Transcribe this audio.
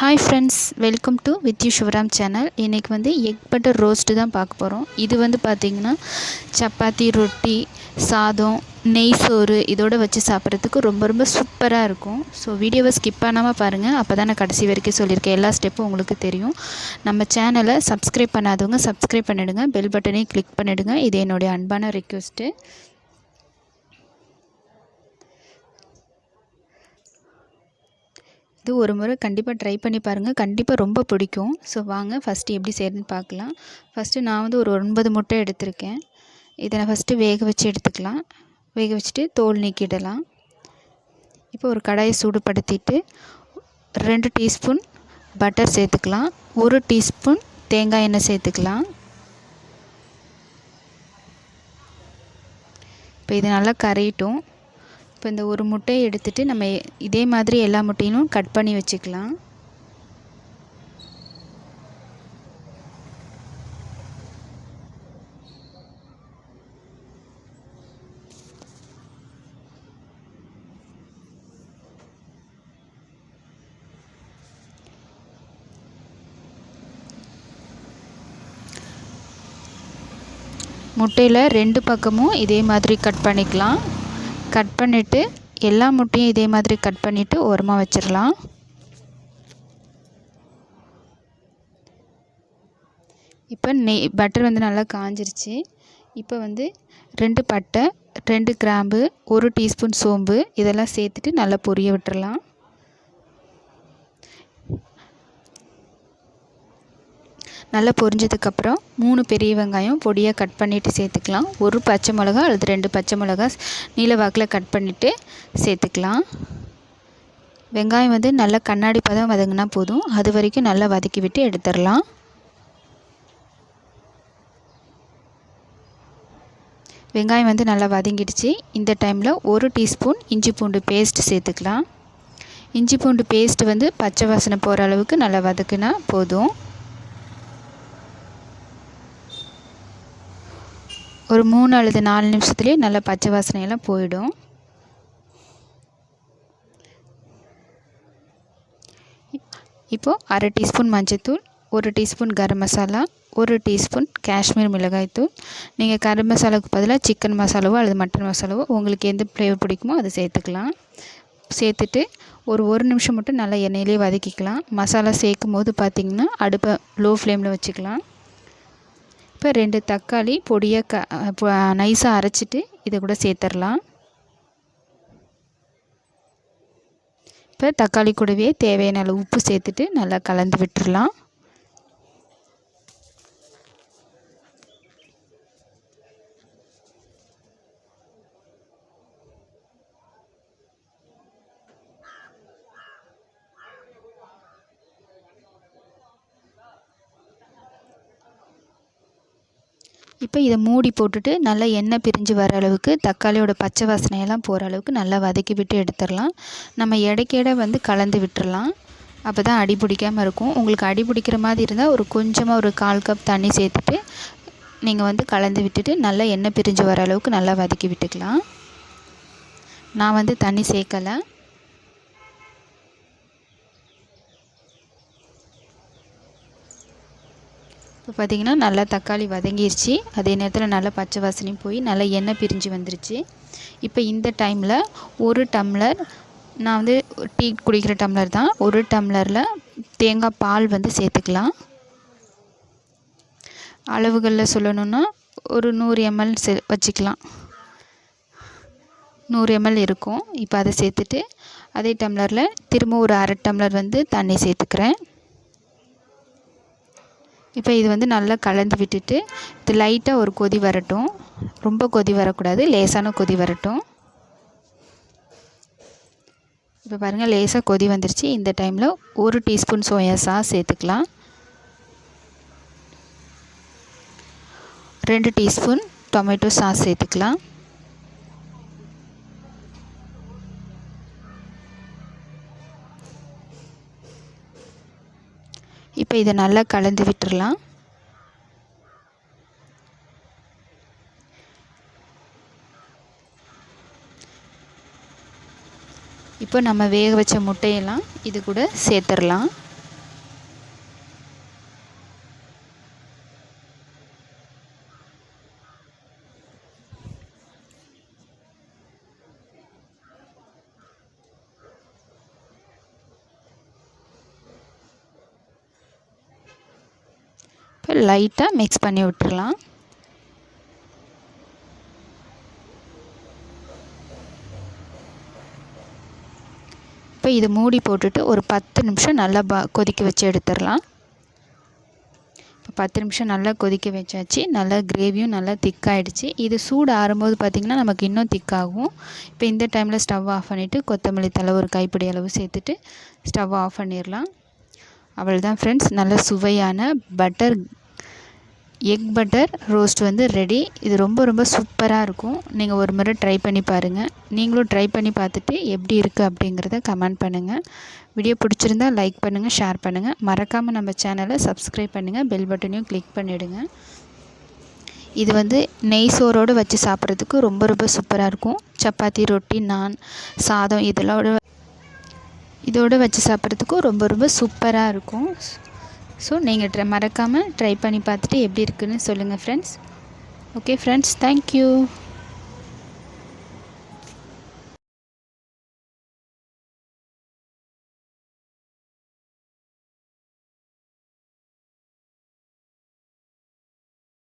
Hi friends welcome to with you Sivaram channel இன்றைக்கி வந்து egg butter roast தான் பார்க்க போகிறோம் இது வந்து பார்த்திங்கன்னா சப்பாத்தி ரொட்டி சாதம் நெய் சோறு இதோடு வச்சு சாப்பிட்றதுக்கு ரொம்ப ரொம்ப சூப்பராக இருக்கும். ஸோ வீடியோவை ஸ்கிப் பண்ணாமல் பாருங்கள் அப்போ தான் நான் கடைசி வரைக்கும் சொல்லியிருக்கேன். எல்லா ஸ்டெப்பும் உங்களுக்கு தெரியும். நம்ம சேனலை சப்ஸ்கிரைப் பண்ணாதவங்க சப்ஸ்கிரைப் பண்ணிவிடுங்க பெல் பட்டனையும் கிளிக் பண்ணிவிடுங்க இது என்னுடைய அன்பான ரெக்வெஸ்ட்டு இது ஒரு முறை கண்டிப்பாக ட்ரை பண்ணி பாருங்கள் கண்டிப்பாக ரொம்ப பிடிக்கும். ஸோ வாங்க ஃபஸ்ட்டு எப்படி செய்யறதுன்னு பார்க்கலாம். ஃபஸ்ட்டு நான் வந்து ஒரு ஒன்பது முட்டை எடுத்திருக்கேன். இதை நான் ஃபஸ்ட்டு வேக வச்சு எடுத்துக்கலாம். வேக வச்சுட்டு தோல் நீக்கிடலாம். இப்போ ஒரு கடாயை சூடுபடுத்திட்டு ரெண்டு டீஸ்பூன் பட்டர் சேர்த்துக்கலாம். ஒரு டீஸ்பூன் தேங்காய் எண்ணெய் சேர்த்துக்கலாம். இப்போ இது நல்லா கரையிட்டும். இப்போ இந்த ஒரு முட்டையை எடுத்துகிட்டு நம்ம இதே மாதிரி எல்லா முட்டையிலும் கட் பண்ணி வச்சுக்கலாம். முட்டையில் ரெண்டு பக்கமும் இதே மாதிரி கட் பண்ணிக்கலாம். கட் பண்ணிவிட்டு எல்லா முட்டையும் இதே மாதிரி கட் பண்ணிவிட்டு ஓரமாக வச்சிடலாம். இப்போ நெய் பட்டர் வந்து நல்லா காஞ்சிருச்சு. இப்போ வந்து ரெண்டு பட்டை ரெண்டு கிராம்பு ஒரு டீஸ்பூன் சோம்பு இதெல்லாம் சேர்த்துட்டு நல்லா பொரிய விட்டுறலாம். நல்லா பொரிஞ்சதுக்கப்புறம் மூணு பெரிய வெங்காயம் பொடியாக கட் பண்ணிவிட்டு சேர்த்துக்கலாம். ஒரு பச்சை மிளகா அல்லது ரெண்டு பச்சை மிளகா நீல வாக்கில் கட் பண்ணிவிட்டு சேர்த்துக்கலாம். வெங்காயம் வந்து நல்லா கண்ணாடி பதம் வதங்கினா போதும். அது வரைக்கும் நல்லா வதக்கி விட்டு எடுத்துடலாம். வெங்காயம் வந்து நல்லா வதங்கிடுச்சு. இந்த டைமில் ஒரு டீஸ்பூன் இஞ்சி பூண்டு பேஸ்ட் சேர்த்துக்கலாம். இஞ்சி பூண்டு பேஸ்ட் வந்து பச்சை வாசனை போகிற அளவுக்கு நல்லா வதக்குனா போதும். ஒரு மூணு அல்லது நாலு நிமிஷத்துலேயே நல்லா பச்சை வாசனையெல்லாம் போயிடும். இப்போது அரை டீஸ்பூன் மஞ்சத்தூள் ஒரு டீஸ்பூன் கரம் மசாலா ஒரு டீஸ்பூன் காஷ்மீர் மிளகாய்த்தூள். நீங்கள் கரம் மசாலாவுக்கு பதிலாக சிக்கன் மசாலாவோ அல்லது மட்டன் மசாலாவோ உங்களுக்கு எந்த ஃப்ளேவர் பிடிக்குமோ அதை சேர்த்துக்கலாம். சேர்த்துட்டு ஒரு ஒரு நிமிஷம் மட்டும் நல்லா எண்ணெயிலே வதக்கிக்கலாம். மசாலா சேர்க்கும் போது பார்த்திங்கன்னா அடுப்பை லோ ஃப்ளேமில் வச்சுக்கலாம். இப்போ ரெண்டு தக்காளி பொடியை க நைஸாக அரைச்சிட்டு இதை கூட சேர்த்துடலாம். இப்போ தக்காளி கூடவே தேவையான அளவு உப்பு சேர்த்துட்டு நல்லா கலந்து விட்டுடலாம். இப்போ இதை மூடி போட்டுட்டு நல்லா எண்ணெய் பிரிஞ்சு வர அளவுக்கு தக்காளியோட பச்சை வாசனையெல்லாம் போகிற அளவுக்கு நல்லா வதக்கி விட்டு எடுத்துடலாம். நம்ம இடைக்கேட வந்து கலந்து விட்டுடலாம். அப்போ தான் அடி பிடிக்காமல் இருக்கும். உங்களுக்கு அடி பிடிக்கிற மாதிரி இருந்தால் ஒரு கொஞ்சமாக ஒரு கால் கப் தண்ணி சேர்த்துட்டு நீங்கள் வந்து கலந்து விட்டுட்டு நல்லா எண்ணெய் பிரிஞ்சு வர அளவுக்கு நல்லா வதக்கி விட்டுக்கலாம். நான் வந்து தண்ணி சேர்க்கலை. இப்போ பார்த்திங்கன்னா நல்லா தக்காளி வதங்கிருச்சு. அதே நேரத்தில் நல்லா பச்சை வாசனையும் போய் நல்லா எண்ணெய் பிரிஞ்சு வந்துருச்சு. இப்போ இந்த டைமில் ஒரு டம்ளர் நான் வந்து டீ குடிக்கிற டம்ளர் தான். ஒரு டம்ளரில் தேங்காய் பால் வந்து சேர்த்துக்கலாம். அளவுகளில் சொல்லணுன்னா ஒரு நூறு எம்எல் செ வச்சுக்கலாம். நூறு எம்எல் இருக்கும். இப்போ அதை சேர்த்துட்டு அதே டம்ளரில் திரும்ப ஒரு அரை டம்ளர் வந்து தண்ணி சேர்த்துக்கிறேன். இப்போ இது வந்து நல்லா கலந்து விட்டுட்டு இது லைட்டாக ஒரு கொதி வரட்டும். ரொம்ப கொதி வரக்கூடாது லேசான கொதி வரட்டும். இப்போ பாருங்கள் லேசாக கொதி வந்துருச்சு. இந்த டைமில் ஒரு டீஸ்பூன் சோயா சாஸ் சேர்த்துக்கலாம். ரெண்டு டீஸ்பூன் டொமேட்டோ சாஸ் சேர்த்துக்கலாம். இப்போ இதை நல்லா கலந்து விட்டுடலாம் இப்போ நம்ம வேக வச்ச முட்டையெல்லாம் இது கூட சேர்த்துடலாம் லைட்டாக மிக்ஸ் பண்ணி விட்டுறலாம். இப்போ இது மூடி போட்டுட்டு ஒரு பத்து நிமிஷம் நல்லா ப கொதிக்க வச்சு எடுத்துடலாம் இப்போ பத்து நிமிஷம் நல்லா கொதிக்க வச்சாச்சு. நல்லா கிரேவியும் நல்லா திக்காகிடுச்சு இது சூடு ஆறும்போது பார்த்திங்கன்னா நமக்கு இன்னும் திக்காகும் இப்போ இந்த டைமில் ஸ்டவ் ஆஃப் பண்ணிவிட்டு கொத்தமல்லி தலை ஒரு கைப்பிடி அளவு சேர்த்துட்டு ஸ்டவ் ஆஃப் பண்ணிடலாம் அவள் தான் ஃப்ரெண்ட்ஸ் நல்ல சுவையான பட்டர் எக் பட்டர் ரோஸ்ட் வந்து ரெடி இது ரொம்ப ரொம்ப சூப்பராக இருக்கும். நீங்கள் ஒரு முறை ட்ரை பண்ணி பாருங்கள் நீங்களும் ட்ரை பண்ணி பார்த்துட்டு எப்படி இருக்குது அப்படிங்கிறத கமெண்ட் பண்ணுங்கள் வீடியோ பிடிச்சிருந்தா லைக் பண்ணுங்கள் ஷேர் பண்ணுங்கள் மறக்காமல் நம்ம சேனலை சப்ஸ்கிரைப் பண்ணுங்கள் பெல் பட்டனையும் கிளிக் பண்ணிவிடுங்க இது வந்து நெய் சோறோடு வச்சு சாப்பிட்றதுக்கு ரொம்ப ரொம்ப சூப்பராக இருக்கும். சப்பாத்தி ரொட்டி நான் சாதம் இதெல்லாம் இதோடு வச்சு சாப்பிட்றதுக்கும் ரொம்ப ரொம்ப சூப்பராக இருக்கும். ஸோ நீங்கள் ட்ரை மறக்காமல் ட்ரை பண்ணி பார்த்துட்டு எப்படி இருக்குன்னு சொல்லுங்கள் ஃப்ரெண்ட்ஸ் ஓகே ஃப்ரெண்ட்ஸ் தேங்க்யூ